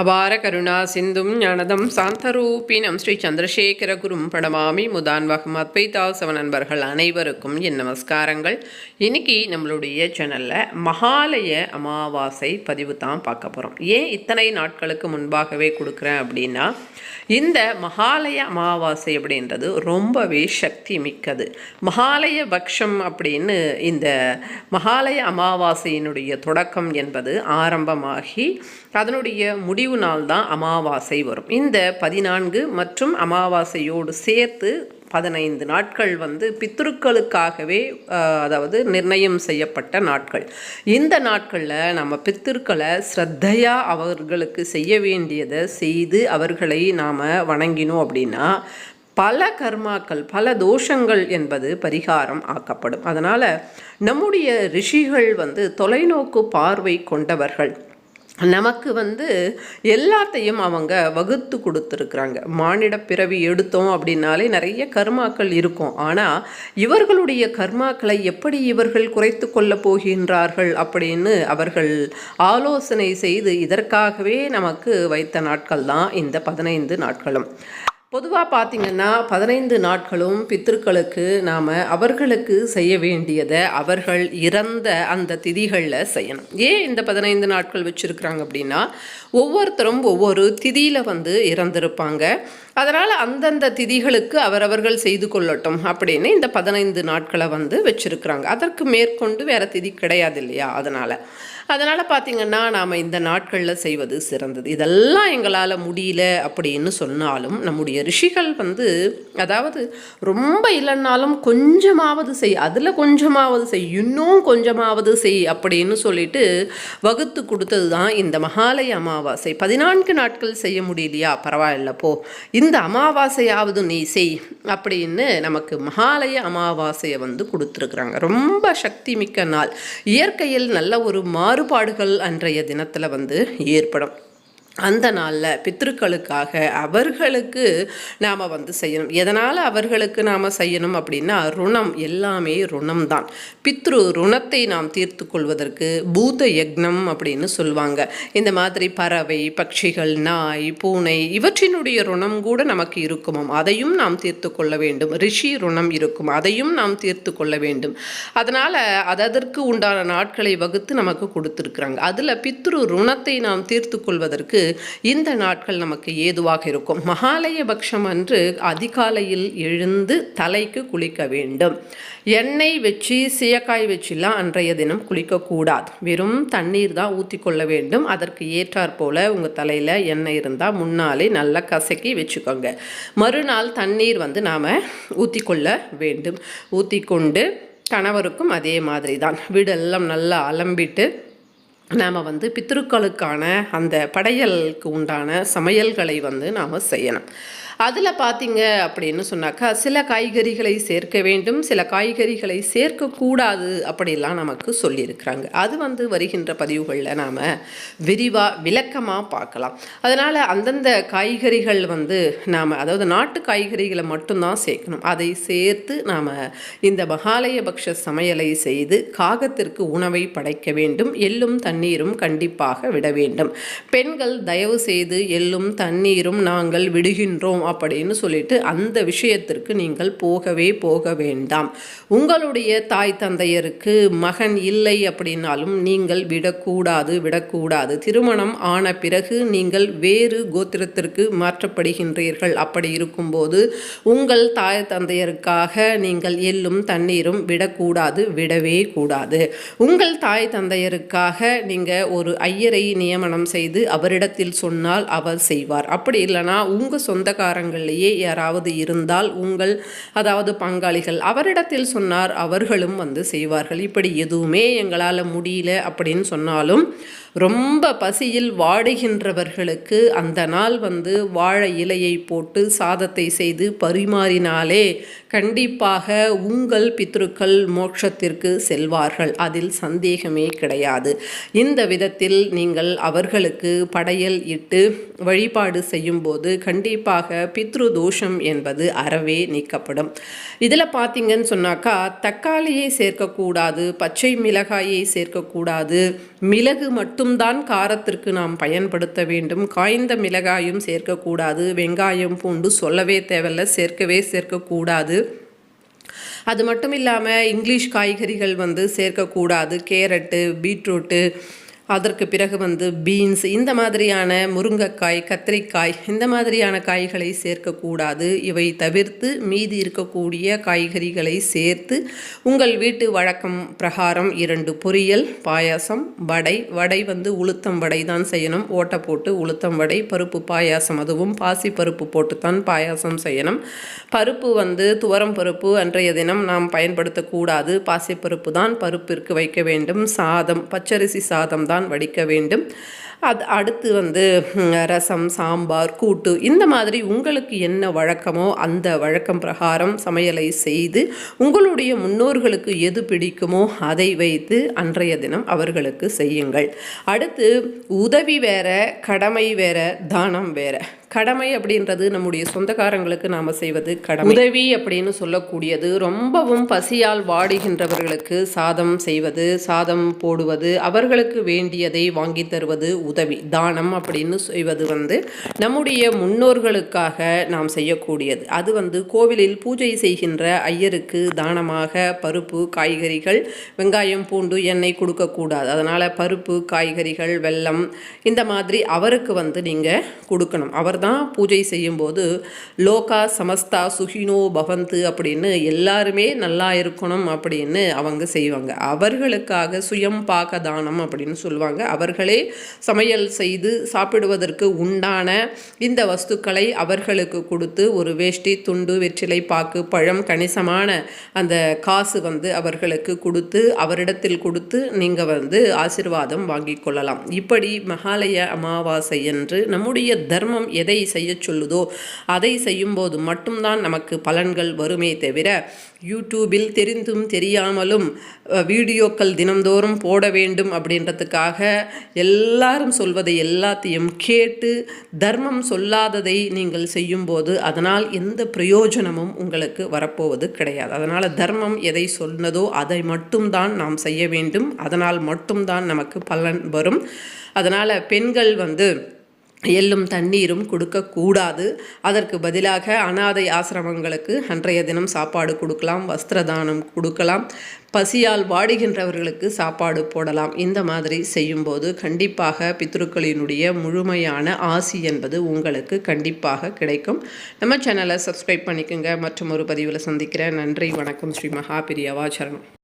அபார கருணா சிந்தும் ஞானதம் சாந்தரூபினம் ஸ்ரீ சந்திரசேகர குரும் படமாமி முதான்வகம் அத்வைதாசவ நண்பர்கள் அனைவருக்கும் என் நமஸ்காரங்கள். இன்னைக்கு நம்மளுடைய சேனலில் மகாலய அமாவாசை பதிவு தான் பார்க்க போகிறோம் ஏன் இத்தனை நாட்களுக்கு முன்பாகவே கொடுக்குறேன் அப்படின்னா இந்த மகாலய அமாவாசை அப்படின்றது ரொம்பவே சக்தி மிக்கது. மகாலய பக்ஷம் அப்படின்னு இந்த மகாலய அமாவாசையினுடைய தொடக்கம் என்பது ஆரம்பமாகி அதனுடைய முடிவு நாள் தான் அமாவாசை வரும். இந்த பதினான்கு மற்றும் அமாவாசையோடு சேர்த்து பதினைந்து நாட்கள் வந்து பித்திருக்களுக்காகவே அதாவது நிர்ணயம் செய்யப்பட்ட நாட்கள். இந்த நாட்களில் நம்ம பித்திருக்களை ஸ்ரத்தையாக அவர்களுக்கு செய்ய வேண்டியதை செய்து அவர்களை நாம் வணங்கினோம் அப்படின்னா பல கர்மாக்கள் பல தோஷங்கள் என்பது பரிகாரம் ஆக்கப்படும். அதனால் நம்முடைய ரிஷிகள் வந்து தொலைநோக்கு பார்வை கொண்டவர்கள். நமக்கு வந்து எல்லாத்தையும் அவங்க வகுத்து கொடுத்துருக்குறாங்க. மானிட பிறவி எடுத்தோம் அப்படின்னாலே நிறைய கர்மாக்கள் இருக்கும். ஆனால் இவர்களுடைய கர்மாக்களை எப்படி இவர்கள் குறைத்து கொள்ளப் போகின்றார்கள் அப்படின்னு அவர்கள் ஆலோசனை செய்து இதற்காகவே நமக்கு வைத்த நாட்கள் தான் இந்த பதினைந்து நாட்களும். பொதுவாக பார்த்திங்கன்னா பதினைந்து நாட்களும் பித்திருக்களுக்கு நாம் அவர்களுக்கு செய்ய வேண்டியதை அவர்கள் இறந்த அந்த திதிகளில் செய்யணும். ஏன் இந்த பதினைந்து நாட்கள் வச்சுருக்குறாங்க அப்படின்னா ஒவ்வொருத்தரும் ஒவ்வொரு திதியில் வந்து இறந்திருப்பாங்க. அதனால் அந்தந்த திதிகளுக்கு அவரவர்கள் செய்து கொள்ளட்டும் அப்படின்னு இந்த பதினைந்து நாட்களை வந்து வச்சுருக்குறாங்க. அதற்கு மேற்கொண்டு வேறு திதி கிடையாது இல்லையா? அதனால். அதனால் பார்த்திங்கன்னா நாம் இந்த நாட்களில் செய்வது சிறந்தது. இதெல்லாம் எங்களால் முடியல அப்படின்னு சொன்னாலும் நம்முடைய ரிஷிகள் வந்து அதாவது ரொம்ப இல்லைன்னாலும் கொஞ்சமாவது செய் அதில் கொஞ்சமாவது செய் இன்னும் கொஞ்சமாவது செய் அப்படின்னு சொல்லிட்டு வகுத்து கொடுத்தது தான் இந்த மகாலய அமாவாசை. பதினான்கு நாட்கள் செய்ய முடியலையா? பரவாயில்ல போ. இந்த இந்த அமாவாசையாவது நீ செய் அப்படின்னு நமக்கு மகாலய அமாவாசையை வந்து கொடுத்துருக்குறாங்க. ரொம்ப சக்தி மிக்க நாள். இயற்கையில் நல்ல ஒரு மாறுபாடுகள் அன்றைய தினத்தில் வந்து ஏற்படும். அந்த நாளில் பித்ருக்களுக்காக அவர்களுக்கு நாம் வந்து செய்யணும். எதனால் அவர்களுக்கு நாம் செய்யணும் அப்படின்னா ருணம் எல்லாமே ருணம் தான் பித்ரு ருணத்தை நாம் தீர்த்து கொள்வதற்கு பூத யக்னம் அப்படின்னு சொல்லுவாங்க இந்த மாதிரி பறவை பட்சிகள் நாய் பூனை இவற்றினுடைய ருணம் கூட நமக்கு இருக்குமாம். அதையும் நாம் தீர்த்து கொள்ள வேண்டும். ரிஷி ருணம் இருக்கும். அதையும் நாம் தீர்த்து கொள்ள வேண்டும். அதனால் அதற்கு உண்டான நாட்களை வகுத்து நமக்கு கொடுத்துருக்குறாங்க. அதில் பித்ரு ருணத்தை நாம் தீர்த்து கொள்வதற்கு இந்த நாட்கள் நமக்கு ஏதுவாக இருக்கும். மகாலய பக்ஷம் அன்று அதிகாலையில் எழுந்து தலைக்கு குளிக்க வேண்டும். எண்ணெய் வச்சு சீயக்காய் வச்சுலாம் அன்றைய தினம் குளிக்கக்கூடாது. வெறும் தண்ணீர் தான் ஊற்றி கொள்ள வேண்டும். அதற்கு ஏற்றாற் போல் உங்கள் தலையில் எண்ணெய் இருந்தால் முன்னாலே நல்லா கசக்கி வச்சுக்கோங்க. மறுநாள் தண்ணீர் வந்து நாம் ஊற்றி கொள்ள வேண்டும். ஊற்றி கொண்டு கணவருக்கும் அதே மாதிரி தான். வீடெல்லாம் நல்லா அலம்பிட்டு நாம் வந்து பித்திருக்களுக்கான அந்த படையலுக்கு உண்டான சமையல்களை வந்து நாம் செய்யணும். அதில் பார்த்தீங்க அப்படின்னு சொன்னாக்கா சில காய்கறிகளை சேர்க்க வேண்டும் சில காய்கறிகளை சேர்க்கக்கூடாது அப்படிலாம் நமக்கு சொல்லியிருக்கிறாங்க. அது வந்து வருகின்ற பதிவுகளில் நாம் விரிவாக விளக்கமாக பார்க்கலாம். அதனால் அந்தந்த காய்கறிகள் வந்து நாம் அதாவது நாட்டு காய்கறிகளை மட்டும்தான் சேர்க்கணும். அதை சேர்த்து நாம் இந்த மகாலயபக்ஷ சமையலை செய்து காகத்திற்கு உணவை படைக்க வேண்டும். எள்ளும் தண்ணீரும் கண்டிப்பாக விட வேண்டும். பெண்கள் தயவு செய்து எள்ளும் தண்ணீரும் நாங்கள் விடுகின்றோம் அப்படின்னு சொல்லிட்டு அந்த விஷயத்திற்கு நீங்கள் போகவே போக வேண்டாம். உங்களுடைய தாய் தந்தையருக்கு மகன் இல்லை அப்படின்னாலும் நீங்கள் விடக்கூடாது விடக்கூடாது. திருமணம் ஆன பிறகு நீங்கள் வேறு கோத்திரத்திற்கு மாற்றப்படுகின்றீர்கள். அப்படி இருக்கும்போது உங்கள் தாய் தந்தையருக்காக நீங்கள் எள்ளும் தண்ணீரும் விடக்கூடாது விடவே கூடாது. உங்கள் தாய் தந்தையருக்காக நீங்கள் ஒரு ஐயரை நியமனம் செய்து அவரிடத்தில் சொன்னால் அவர் செய்வார். அப்படி இல்லைனா உங்கள் சொந்தக்காரங்களிலேயே யாராவது இருந்தால் உங்கள் அதாவது பங்காளிகள் அவரிடத்தில் சொன்னார் அவர்களும் வந்து செய்வார்கள். இப்படி எதுவுமே எங்களால் முடியல அப்படின்னு சொன்னாலும் ரொம்ப பசியில் வாடுகின்றவர்களுக்கு அந்த நாள் வந்து வாழை இலையை போட்டு சாதத்தை செய்து பரிமாறினாலே கண்டிப்பாக உங்கள் பித்ருக்கள் மோட்சத்திற்கு செல்வார்கள். அதில் சந்தேகமே கிடையாது. இந்த விதத்தில் நீங்கள் அவர்களுக்கு படையல் இட்டு வழிபாடு செய்யும்போது கண்டிப்பாக பித்ரு தோஷம் என்பது அறவே நீக்கப்படும். இதில் பார்த்தீங்கன்னு சொன்னாக்கா தக்காளியை சேர்க்கக்கூடாது பச்சை மிளகாயை சேர்க்கக்கூடாது மிளகு மட்டும் மட்டும்தான் காரத்திற்கு நாம் பயன்படுத்த வேண்டும். காய்ந்த மிளகாயும் சேர்க்கக்கூடாது. வெங்காயம் பூண்டு சொல்லவே தேவையில்ல. சேர்க்கவே சேர்க்கக்கூடாது. அது மட்டும் இல்லாமல் இங்கிலீஷ் காய்கறிகள் வந்து சேர்க்கக்கூடாது. கேரட்டு பீட்ரூட்டு அதற்கு பிறகு வந்து பீன்ஸ் இந்த மாதிரியான முருங்கைக்காய் கத்திரிக்காய் இந்த மாதிரியான காய்களை சேர்க்கக்கூடாது. இவை தவிர்த்து மீதி இருக்கக்கூடிய காய்கறிகளை சேர்த்து உங்கள் வீட்டு வழக்கம் பிரகாரம் இரண்டு பொரியல் பாயாசம் வடை. வடை வந்து உளுத்தம் வடை தான் செய்யணும். ஓட்டை போட்டு உளுத்தம் வடை பருப்பு பாயாசம் அதுவும். பாசி பருப்பு போட்டுத்தான் பாயாசம் செய்யணும். பருப்பு வந்து துவரம் பருப்பு அன்றைய தினம் நாம் பயன்படுத்தக்கூடாது. பாசிப்பருப்பு தான் பருப்பிற்கு வைக்க வேண்டும். சாதம் பச்சரிசி சாதம் தான் வடிக்க வேண்டும். அது அடுத்து வந்து ரசம் சாம்பார் கூட்டு இந்த மாதிரி உங்களுக்கு என்ன வழக்கமோ அந்த வழக்கம் பிரகாரம் சமையலை செய்து உங்களுடைய முன்னோர்களுக்கு எது பிடிக்குமோ அதை வைத்து அன்றைய தினம் அவர்களுக்கு செய்யுங்கள். அடுத்து உதவி வேற கடமை வேற தானம் வேற. கடமை அப்படின்றது நம்முடைய சொந்தக்காரங்களுக்கு நாம் செய்வது கடமை. உதவி அப்படின்னு சொல்லக்கூடியது ரொம்பவும் பசியால் வாடுகின்றவர்களுக்கு சாதம் செய்வது சாதம் போடுவது அவர்களுக்கு வேண்டியதை வாங்கி தருவது உதவி. தானம் அப்படின்னு செய்வது வந்து நம்முடைய முன்னோர்களுக்காக நாம் செய்யக்கூடியது. அது வந்து கோவிலில் பூஜை செய்கின்ற ஐயருக்கு தானமாக பருப்பு காய்கறிகள் வெங்காயம் பூண்டு எண்ணெய் கொடுக்கக்கூடாது. அதனால் பருப்பு காய்கறிகள் வெல்லம் இந்த மாதிரி அவருக்கு வந்து நீங்கள் கொடுக்கணும். அவர் தான் பூஜை செய்யும்போது லோகா சமஸ்தா சுகினோ பவந்து அப்படின்னு எல்லாருமே நல்லா இருக்கணும் அப்படின்னு அவங்க செய்வாங்க. அவர்களுக்காக சுயம் பாக தானம் அப்படின்னு சொல்லுவாங்க. அவர்களே சமையல் செய்து சாப்பிடுவதற்கு உண்டான இந்த வஸ்துக்களை அவர்களுக்கு கொடுத்து ஒரு வேஷ்டி துண்டு வெற்றிலை பாக்கு பழம் கணிசமான அந்த காசு வந்து அவர்களுக்கு கொடுத்து அவரிடத்தில் கொடுத்து நீங்கள் வந்து ஆசிர்வாதம் வாங்கிக் கொள்ளலாம். இப்படி மகாலய அமாவாசை என்று நம்முடைய தர்மம் எதை செய்ய சொல்லுதோ அதை செய்யும்போது மட்டும்தான் நமக்கு பலன்கள் வருமே தவிர யூடியூபில் தெரிந்தும் தெரியாமலும் வீடியோக்கள் தினந்தோறும் போட வேண்டும் அப்படின்றதுக்காக எல்லாரும் சொல்வதை எல்லாத்தையும் கேட்டு தர்மம் சொல்லாததை நீங்கள் செய்யும்போது அதனால் எந்த பிரயோஜனமும் உங்களுக்கு வரப்போவது கிடையாது. அதனால் தர்மம் எதை சொன்னதோ அதை மட்டும்தான் நாம் செய்ய வேண்டும். அதனால் மட்டும்தான் நமக்கு பலன் வரும். அதனால் பெண்கள் வந்து எள்ளும் தண்ணீரும் கொடுக்கக்கூடாது. அதற்கு பதிலாக அனாதை ஆசிரமங்களுக்கு அன்றைய தினம் சாப்பாடு கொடுக்கலாம் வஸ்திர தானம் கொடுக்கலாம் பசியால் வாடுகின்றவர்களுக்கு சாப்பாடு போடலாம். இந்த மாதிரி செய்யும்போது கண்டிப்பாக பித்ருக்களினுடைய முழுமையான ஆசி என்பது உங்களுக்கு கண்டிப்பாக கிடைக்கும். நம்ம சேனலை சப்ஸ்கிரைப் பண்ணிக்கோங்க. மற்றும் ஒரு பதிவில் சந்திக்கிறேன். நன்றி வணக்கம். ஸ்ரீ மகாபிரியவாச்சரணம்.